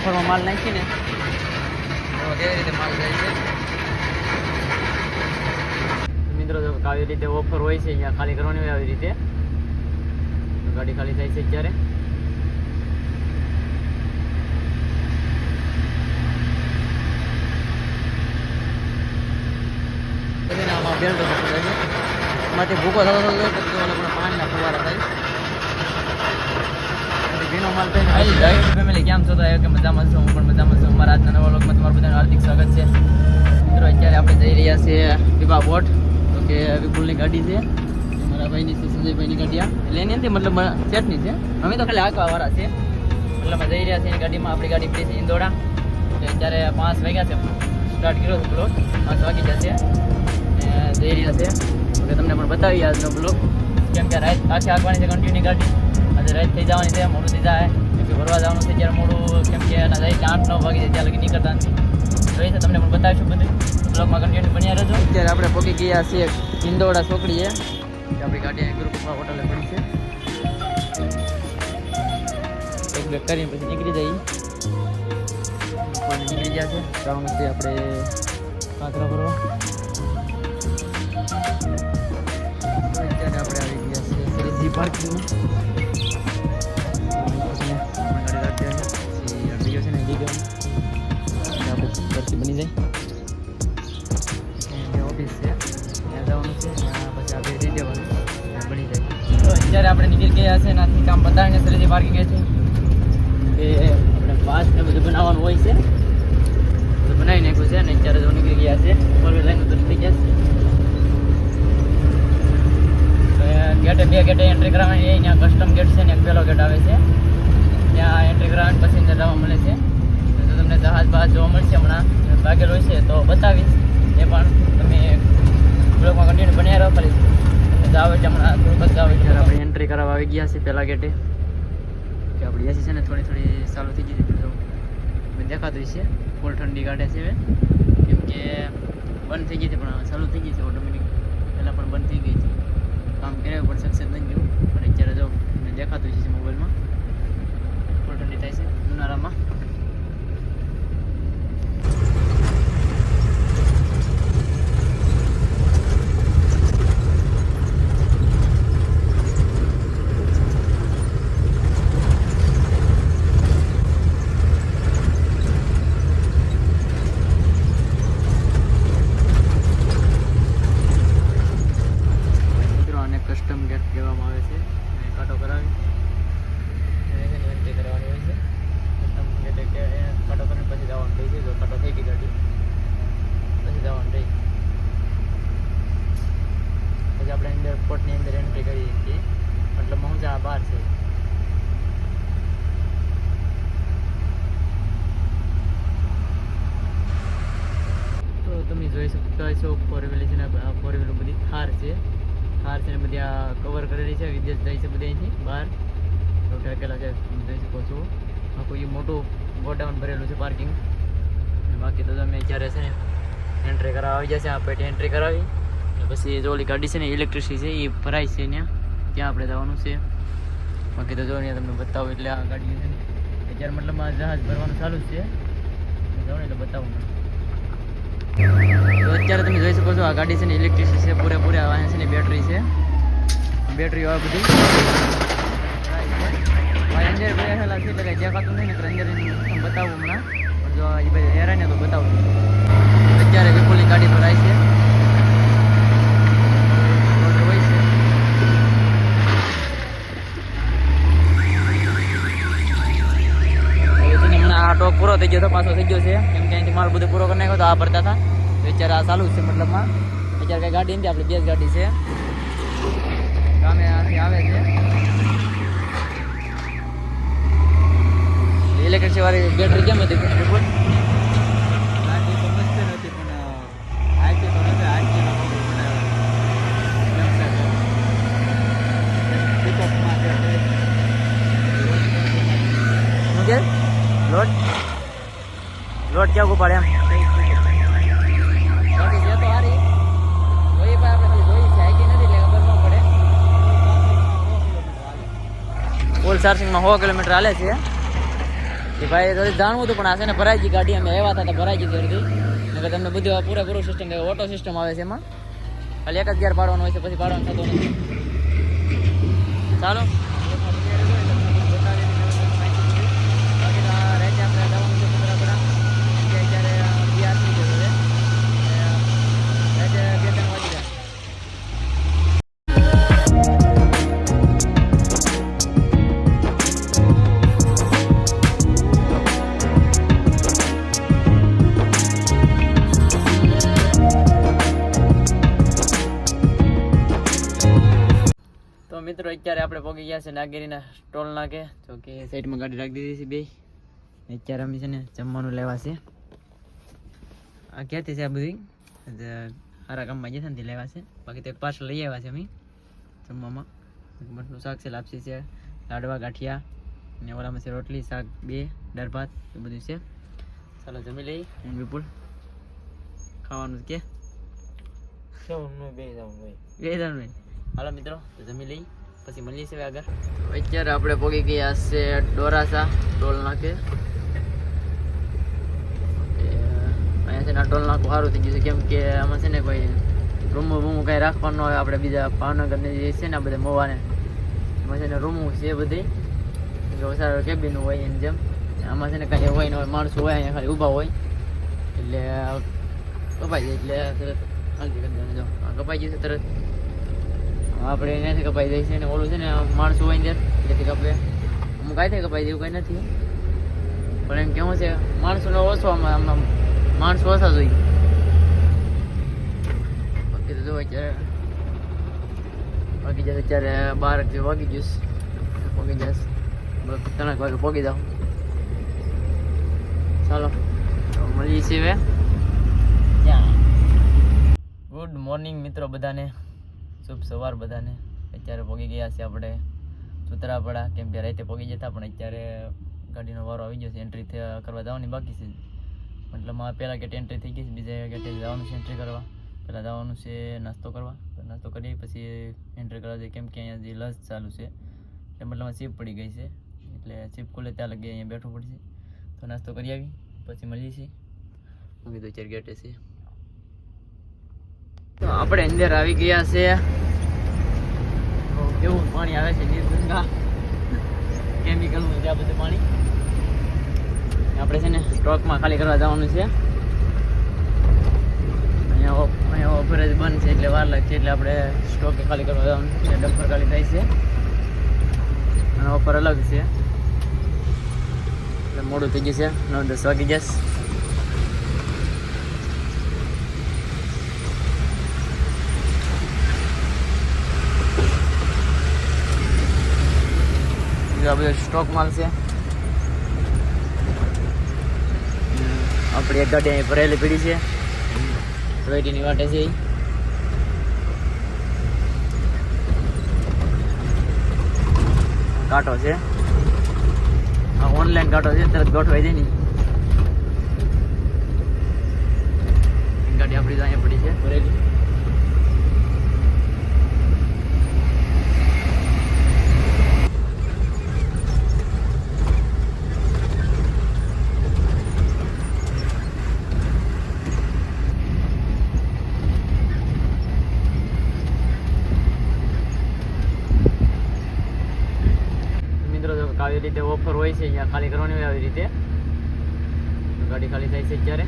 ઓફરમાં માલ નાખીને તો કેવી રીતે માલ જાય છે. મિત્રો જો આવી રીતે ઓફર હોય છે અહીંયા ખાલી કરવાની હોય આવી રીતે. ગાડી ખાલી થાય છે છે. એમાંથી ભૂકો થતો પાણીના ફુવારા થાય. ભીનો માલ થઈને આવી જાય. ફેમિલી કેમ છો? તો એ કે મજામાં છો? હું પણ મજામાં છું. મારા આજના નવા લોકમાં તમારું બધાનું હાર્દિક સ્વાગત છે. મિત્રો, અત્યારે આપણે જઈ રહ્યા છીએ વિભા બોટ. તો કે વિપુલની ગાડી છે. મારા ભાઈની છે, સંજયભાઈની ગાડી આ. એટલે એની નથી મતલબ સેટની છે. અમે તો ખાલી આંકવાવાળા છે એટલે અમે જઈ રહ્યા છીએ એની ગાડીમાં. આપણી ગાડી પડી છે ઇન્દોડા એટલે અત્યારે પાંચ વાગ્યા છે સ્ટાર્ટ કર્યો છે બ્લોક પાંચ વાગી જશે ને જઈ રહ્યા છે. એટલે તમને પણ બતાવી આજનો બ્લોક કેમ કે રાત આખી આગવાની છે કન્ટિન્યુ ગાડી. આજે રાત થઈ જવાની છે, મોડું થઈ જાય. કેમ કે ભરવા જવાનું છે ત્યારે મોડું, કેમ કે એના જાય આઠ, નવ વાગી ત્યાં લગી નીકળતા નથી. જોઈએ છે, તમને પણ બતાવીશું બધું. બ્લોગમાં કન્ટિન્યુ બન્યા રહેજો. અત્યારે આપણે પહોંચી ગયા છીએ ઇન્દોડા છોકરીએ આપણી ગાડી અહીં હોટલે પડી છે. એક બેગ કરીને પછી નીકળી જઈએ. પણ નીકળી ગયા છે. જવાનું આપણે કાંકરા ભરવા અત્યારે આપણે આવી ગયા છે શ્રીજી પાર્કિંગમાં ને બધું બનાવવાનું હોય છે. તો બનાવી નાખ્યું છે અને અત્યારે જો નીકળી ગયા છે. ફોર વ્હીલ લાઈન બધું થઈ ગયા છે. ગેટે બે ગેટે એન્ટ્રી કરાવવાની એ અહીંયા કસ્ટમ ગેટ છે ને એક પહેલો ગેટ આવે છે. ત્યાં એન્ટ્રી કરાવવાની અંદર જવા મળે છે. તો તમને જહાજ બહાજ જોવા મળશે હમણાં. ભાગેલો છે તો બતાવીશ. એ પણ તમે બ્લોકમાં કન્ટિન્યુ બન્યા રહો ખાલી. જાવ એટલે હમણાં થોડુંક જ જાવ એટલે આપણે એન્ટ્રી કરાવવા આવી ગયા છે પહેલા ગેટે કે આપણી એસી છે ને થોડી થોડી ચાલુ થઈ ગઈ તો દેખાતું છે ફૂલ ઠંડી કાઢે છે હવે. કેમ કે બંધ થઈ ગઈ હતી, પણ ચાલુ થઈ ગઈ છે ઓટોમેટિક પહેલાં પણ બંધ થઈ ગઈ છે કામ કર્યા પણ સક્સેસ નથી ગયું. પણ અત્યારે જો દેખાતું છે મોબાઈલમાં ફૂલ ઠંડી થાય છે ઉનાળામાં મિત્રો આને કસ્ટમ ગેટ કહેવામાં આવે છે અને કાંટો કરાવી એને છે ને એન્ટ્રી કરવાની હોય છે કસ્ટમ ગેટે કે એ કાંટો કરીને પછી જવાનું થઈ છે જો કાંટો થઈ ગઈ ગાડી પછી જવાનું રહી પછી આપણે અંદર પોર્ટની અંદર એન્ટ્રી કરીએ છીએ મતલબ હું જ્યાં બહાર છે તો તમે જોઈ છો ફોર છે ને ફોર બધી થાર છે. થાર છે ને બધી આ કવર કરેલી છે, વિદેશ જાય છે બધી અહીંથી, બહાર. તો ઠેકેલા છે, જોઈ શકો છો. આખું એ મોટું ગોડાઉન ભરેલું છે પાર્કિંગ બાકી તો તમે જ્યારે છે ને એન્ટ્રી કરાવવા આવી જશે આ પેટી એન્ટ્રી કરાવી. પછી જો ઓલી ગાડી છે ને ઇલેક્ટ્રિસિટી છે, એ ભરાય છે ત્યાં. ત્યાં આપણે જવાનું છે. બાકી તો જો અહીંયા તમને બતાવું, એટલે આ ગાડી છે અત્યારે મતલબ આ જહાજ ભરવાનું ચાલુ છે. જાઓ એટલે બતાવું મને. તો અત્યારે તમે જોઈ શકો છો આ ગાડી છે ને ઇલેક્ટ્રિસિટી છે, પૂરેપૂરી આ છે ને બેટરી છે. બેટરી આ બધી અંદર બેઠેલા છે એટલે દેખાતું નહીં ને અંદર બતાવું હમણાં. પણ જો એ ભાઈ હેરાને તો બતાવું. અત્યારે વિપુલની ગાડી પર આવી છે. આ પૂરો થઈ ગયો તો પાછો થઈ ગયો છે. કેમ કે અહીંથી માલ બધું પૂરો કરી નાખ્યો તો આ ભરતા હતા. અત્યારે આ ચાલુ છે મતલબમાં. અત્યારે કઈ ગાડી નથી આપણી બે જ ગાડી છે. ગામે આથી આવે છે. ઇલેક્ટ્રિક વાળી બેટરી કેમ હતી? કે? લોટ લોટ ક્યાં ઉપાડે એમ બાકી છે તો હારી જોઈ પણ આપણે ખાલી જોઈ છે આઈટી નથી એટલે ખબર ન પડે ફૂલ ચાર્જિંગમાં સો કિલોમીટર હાલે છે. કે ભાઈ તો જાણવું હતું, પણ આ છે ને ભરાઈ ગઈ ગાડી. અમે આવ્યા હતા તો ભરાઈ ગઈ હતી નકર તમને બધું પૂરેપૂરું સિસ્ટમ ઓટો સિસ્ટમ આવે છે એમાં. ખાલી એક જ ગેર પાડવાનો હોય છે, પછી પાડવાનું થતું નથી. ચાલો. પહોંચી સ્ટોલ નાખે. તો જો કે સાઈડમાં ગાડી રાખી દીધી છે બે. અત્યારે અમે છે ને જમવાનું લેવા છે આ ક્યાંથી છે આ બધી? સારા ગામમાં જશે ને લેવા છે. બાકી તો પાર્સલ લઈ આવ્યા છે અમે જમવામાં. મઠનું શાક છે લાપસી છે લાડવા ગાંઠિયા અને ઓલામાં છે રોટલી શાક બે દાળ ભાત એ બધું છે. ચાલો જમી લઈ હું વિપુલ. ખાવાનું કે? બે જણ હાલો મિત્રો જમી લઈ પછી મળીએ છીએ આગળ. અત્યારે આપણે પહોંચી ગયા છે ડોરાસા, ટોલ નાકે. અહીંયા છે ને ટોલ નાકું સારું થઈ ગયું છે. કેમ કે આમાં છે ને કોઈ રૂમો બૂમો કાંઈ રાખવાનું હોય, આપણે બીજા ભાવનગરની જે છે ને બધા મોવાને. એમાં છે ને રૂમો છે બધી. સારું કેબિન હોય એની જેમ. આમાં છે ને કાંઈ હોય ને હોય, માણસો હોય અહીંયા ખાલી ઊભા હોય. એટલે, કપાઈ જાય એટલે તરત. હાલતી કરી દેવાનું કપાઈ છે તરત. આપણે એનાથી કપાઈ જાય છે ને ઓલું છે ને માણસો હોય અંદર, જેથી કપે અમુક કાંઈ કપાઈ દેવું કંઈ નથી. પણ એમ કેવું છે, માણસોનો ઓછો આમાં માણસો ઓછા જોઈએ બાકી તો જો અત્યારે, બાકી જશે અત્યારે બાર જે વાગી જઈશ પગી જશ ત્રણેક વાગે પગી જાઉં. ચાલો મળીએ છીએ હવે. ગુડ મોર્નિંગ મિત્રો, બધાને. શુભ સવાર બધાને. અત્યારે પહોંચી ગયા છે આપણે સુતરાપડા. કેમ કે રાતે પહોંચી જતા, પણ અત્યારે ગાડીનો વારો આવી ગયો છે. એન્ટ્રી કરવા જવાની બાકી છે. મતલબ આ પહેલાં ગેટ એન્ટ્રી થઈ ગઈ છે. બીજા ગેટે જવાનું છે એન્ટ્રી કરવા. પહેલાં જવાનું છે નાસ્તો કરવા. નાસ્તો કરી પછી એન્ટ્રી કરવા જઈએ. કેમ કે અહીંયા જે લસ ચાલુ છે એટલે મતલબ સીપ પડી ગઈ છે. એટલે સીપ ખુલે ત્યાં લગી અહીંયા બેઠવું પડશે. તો નાસ્તો કરી આવી, પછી મળીએ છીએ. હું તો ચાર ગેટે છે તો આપણે અંદર આવી ગયા છે. કેવું પાણી આવે છે નિર્ગંગા કેમિકલનું છે આ બધું પાણી. આપણે છે ને સ્ટોકમાં ખાલી કરવા જવાનું છે. અહીંયા અહીંયા ઓફર જ બંધ છે એટલે વાર લાગશે એટલે આપણે સ્ટોક ખાલી કરવા જવાનું છે. ડમ્પર ખાલી થાય છે. અને ઓફર અલગ છે. એટલે મોડું થઈ ગયું છે. નવ દસ વાગી જશે બીજા બધો સ્ટોક માલ છે. આપણી એક ગાડી અહીં ભરેલી પીડી છે. વેટીની વાટે છે કાંટો છે. આ ઓનલાઈન કાંટો છે, તરત ગોઠવાઈ જાય ને. ગાડી આપણી અહીંયા પડી છે. ભરેલી મિત્રો જો આવી રીતે ઓફર હોય છે, અહીંયા ખાલી કરવાની હોય આવી રીતે. ગાડી ખાલી થાય છે અત્યારે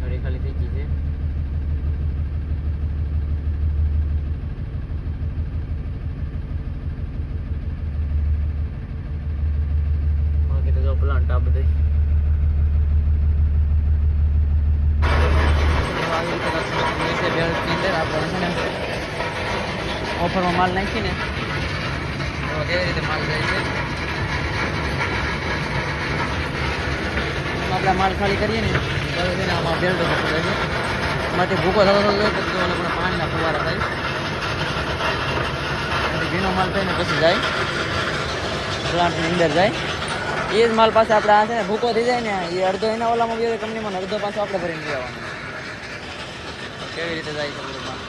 ગાડી ખાલી થઈ ગઈ છે બાકી તો જો પ્લાન્ટ આ બધે ઓફરમાં માલ નાખીને. તો કેવી રીતે માલ જાય છે? આપણે માલ ખાલી કરીએ ને. તો છે ને આમાં બેલ્ટ પકડે છે. માટે ભૂકો થતો થતો જાય પછી ઓલા પણ પાણીના ફુવારા થાય. ભીનો માલ થઈને પછી જાય. પ્લાન્ટની અંદર જાય. એ જ માલ પાસે આપણે આ છે ને ભૂકો થઈ જાય ને એ અડધો એના ઓલામાં ગયો કંપનીમાં અડધો પાછો આપણે ભરીને લેવાનો. કેવી રીતે જાય છે બધું માલ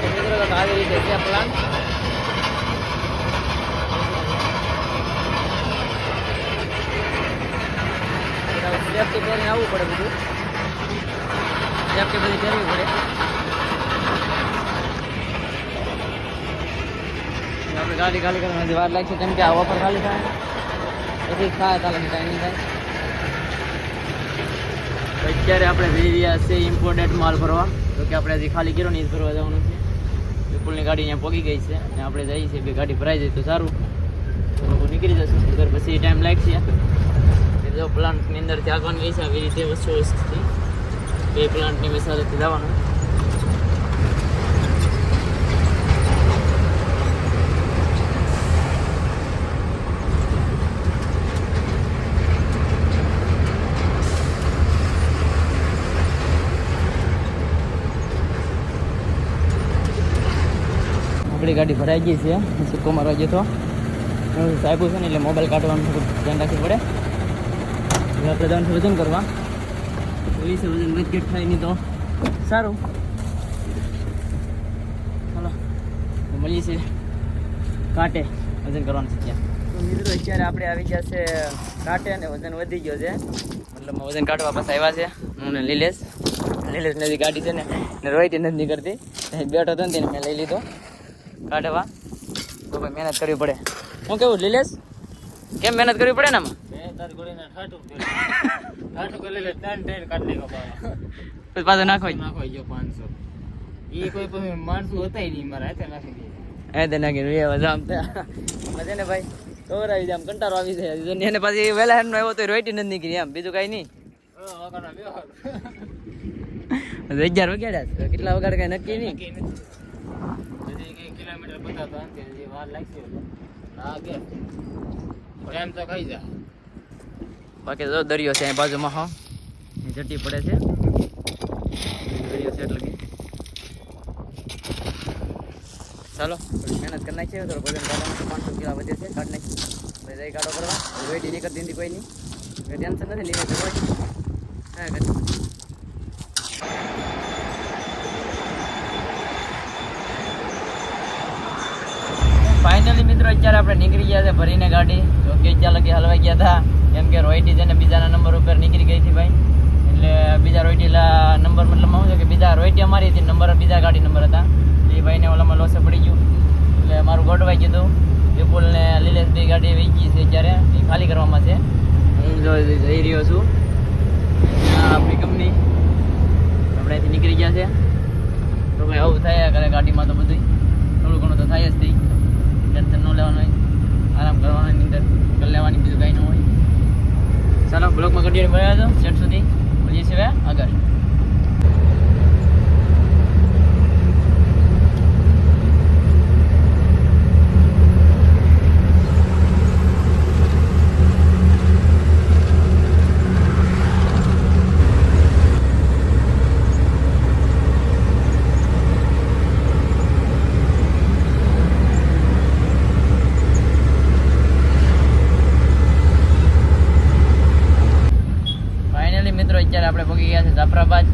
તો મિત્રો તો આવી રીતે છે પ્લાન સેફટી પહેરીને આવવું પડે બધું? સેફટી બધી પહેરવી પડે. આપણે ગાડી ખાલી કરવાની વાર લાગશે કેમ કે આ ઓફર ખાલી થાય. પછી થાય તાલે કાંઈ નહીં થાય. અત્યારે આપણે જઈ રહ્યા છે ઇમ્પોર્ટેન્ટ માલ ભરવા. તો કે આપણે હજી ખાલી કર્યો ને એ ભરવા જવાનું છે. વિપુલની ગાડી અહીંયા પહોંચી ગઈ છે અને આપણે જઈએ છીએ, બે ગાડી ભરાઈ જાય તો સારું. નીકળી જશું પછી ટાઈમ લાગશે. જો પ્લાન્ટની અંદર આગળની ગઈ છે, આવી રીતે વસ્તુ બે પ્લાન્ટની વિસ્તારથી જવાનું. આપણી ગાડી ભરાઈ ગઈ છે સિક્કો મારવા ગયો તો. સાહેબ છે ને એટલે મોબાઈલ કાઢવાનું ધ્યાન રાખવું પડે. આપણે જવાનું છે વજન કરવા. પોલીસે વજન નથી થાય નહીં તો. સારું. ચાલો મળીએ છીએ. કાંટે. વજન કરવાનું છે ત્યાં. તો મિત્રો અત્યારે આપણે આવી ગયા છે કાંટે અને વજન વધી ગયો છે. મતલબ વજન કાઢવા પાસે આવ્યા છે હું ને લીલેશ. લીલેશ નદી ગાડી છે ને ને રોહિત નથી નીકળતી. બેઠો હતો ને તેને મેં લઈ લીધો. કાઢવા. તો ભાઈ મહેનત કરવી પડે. હું કેવું લીલેશ? કેમ મહેનત કરવી પડે ને આમાં? પછી. પાછું નાખો એ હાથે નાખી રે આમ મજા ને ભાઈ ખબર આવી જાય આમ કંટાળો આવી જાય. એને પાછી વહેલા હેરનો આવ્યો તો રોઈટી નથી નીકળી આમ બીજું કાંઈ નહીં. હજુ અગિયાર વગાડ્યા છે. કેટલા વગાડ કઈ નક્કી નહીં. બાકી તો દરિયો છે અહીં બાજુમાં, હા. જટી પડે છે. દરિયો છે એટલે. ચાલો મહેનત કરી નાખીએ, થોડું વજન કાઢવાનું પાંચસો કિલો વધે છે, કાઢ પછી દહીં કાઢો કરવા. વેટી નીકળતી કરતી નથી કોઈ નહીં ટેન્શન નથી લીધે તો હોય હા ફાઇનલી મિત્રો, અત્યારે આપણે નીકળી ગયા છે ભરીને ગાડી. જો કે અત્યારે લગી હલવાઈ ગયા હતા. કેમ કે રોયટી છે ને બીજાના નંબર ઉપર નીકળી ગઈ હતી ભાઈ. એટલે બીજા રોયટીલા નંબર મતલબ શું છે કે બીજા રોયટી અમારી હતી નંબર બીજા ગાડી નંબર હતા. એ ભાઈને ઓલામાં લોસે પડી ગયું. એટલે મારું ગોઠવાઈ ગયું હતું. વિપુલને લીલેશભાઈ ગાડી વહી ગઈ છે અત્યારે. એ ખાલી કરવામાં છે. હું જો જઈ રહ્યો છું. આપણી કંપની આપણે અહીંથી નીકળી ગયા છે. તો ભાઈ આવું થાય કરે ગાડીમાં તો બધું થોડું ઘણું તો થાય જ થઈ ટેન્શન ન લેવાનું હોય, આરામ કરવાનો એની અંદર કરી લેવાની બીજું કાંઈ ન હોય. ચાલો બ્લોકમાં કન્ટિન્યુ મળ્યા છો સેટ સુધી. મળીએ છીએ આગળ ફાઇનલી મિત્રો અત્યારે આપણે પહોંચી ગયા છે જાફરાબાદ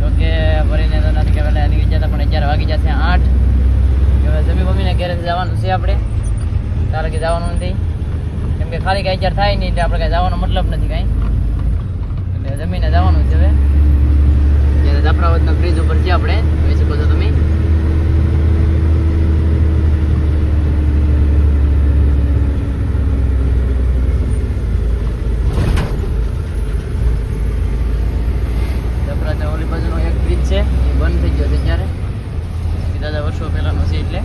જો કે ભરીને તો નથી કે પહેલાં નીકળી જતા પણ અત્યારે વાગી જશે આઠ કે હવે જમી મમ્મીને ઘરે જવાનું છે આપણે તારે કે જવાનું નથી કેમ કે ખાલી કાંઈ અત્યારે થાય નહીં એટલે આપણે કાંઈ જવાનો મતલબ નથી કાંઈ એટલે જમીને જવાનું છે હવે અત્યારે જાફરાબાદના બ્રિજ ઉપર છે આપણે જોઈ શકો છો તમે જાફરાબાદના ઓલી બાજુનો એક બ્રિજ છે એ બંધ થઈ ગયો છે ત્યારે દાદા વર્ષો પહેલાનો છે એટલે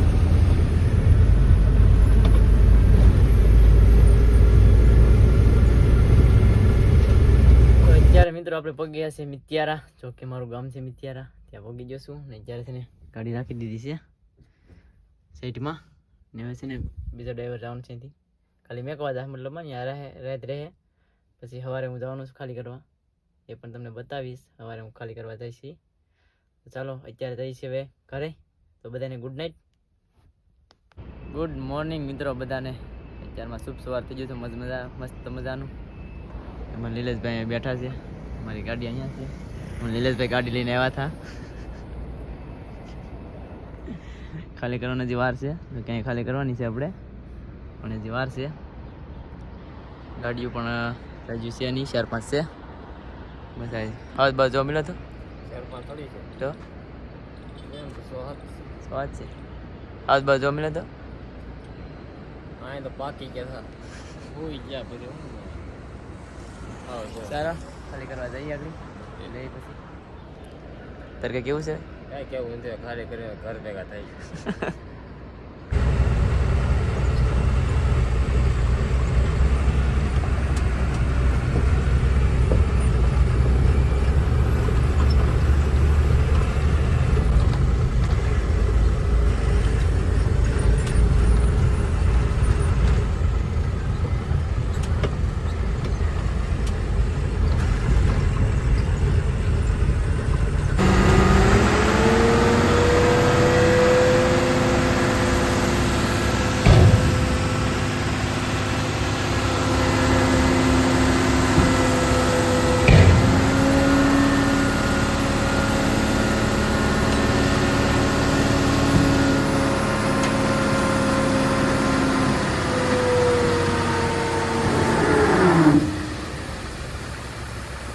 તો અત્યારે મિત્રો ગયા છે મિત્યારા જો કે મારું ગામ છે મિત્યારા ત્યાં પગી છું ને ત્યારે છે ને ગાડી રાખી દીધી છે સાઈડમાં ને હવે છે ને બીજો ડ્રાઈવર જવાનું છે અહીંથી ખાલી મેકવા જાય મતલબ ત્યાં રહે રહેત રહે પછી સવારે હું જવાનું છું ખાલી કરવા એ પણ તમને બતાવીશ સવારે હું ખાલી કરવા જઈશ. તો ચાલો અત્યારે જઈશ હવે ઘરે તો બધાને ગુડ નાઇટ ગુડ મોર્નિંગ મિત્રો બધાને અત્યારમાં શુભ સવાર થઈ ગયું છે મજા મસ્ત મજાનું એમાં લીલેશભાઈ બેઠા છે મારી ગાડી અહીંયા છે. હું નિલેશભાઈ ગાડી લઈને આવ્યા હતા. ખાલી કરવાની હજી વાર છે. ક્યાંય ખાલી કરવાની છે આપણે. પણ હજી વાર છે. ગાડીઓ પણ હજુ છે નહીં ચાર પાંચ છે. બસ હવે બસ બાજુ જોવા મળ્યો તો? ચાર પાંચ થોડી છે. તો? સ્વાદ છે. હાથ બાજુ જોવા મળ્યો તો? હા તો પાકી કે હતા. ગયા બધું હા. સારા? ખાલી કરવા જઈએ આગળ. લઈ પછી. તારે કેવું છે? કાંઈ કેવું નથી ખાલી કરીને ઘર ભેગા થાય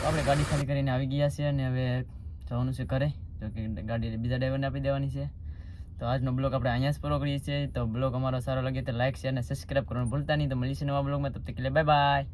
આપણે ગાડી ખાલી ગયા છે અને હવે જવાનું છે ઘરે. જો કે ગાડી બીજા ડ્રાઈવરને આપી દેવાની છે. તો આજનો બ્લોગ આપણે અહીંયા જ પૂરો કરીએ છીએ. તો બ્લોગ અમારો સારો લાગે તો લાઇક શેર અને સબસ્ક્રાઈબ કરવાનું ભૂલતા નહીં. તો મળીશું નવા બ્લોગમાં. તબ તક કે બાય બાય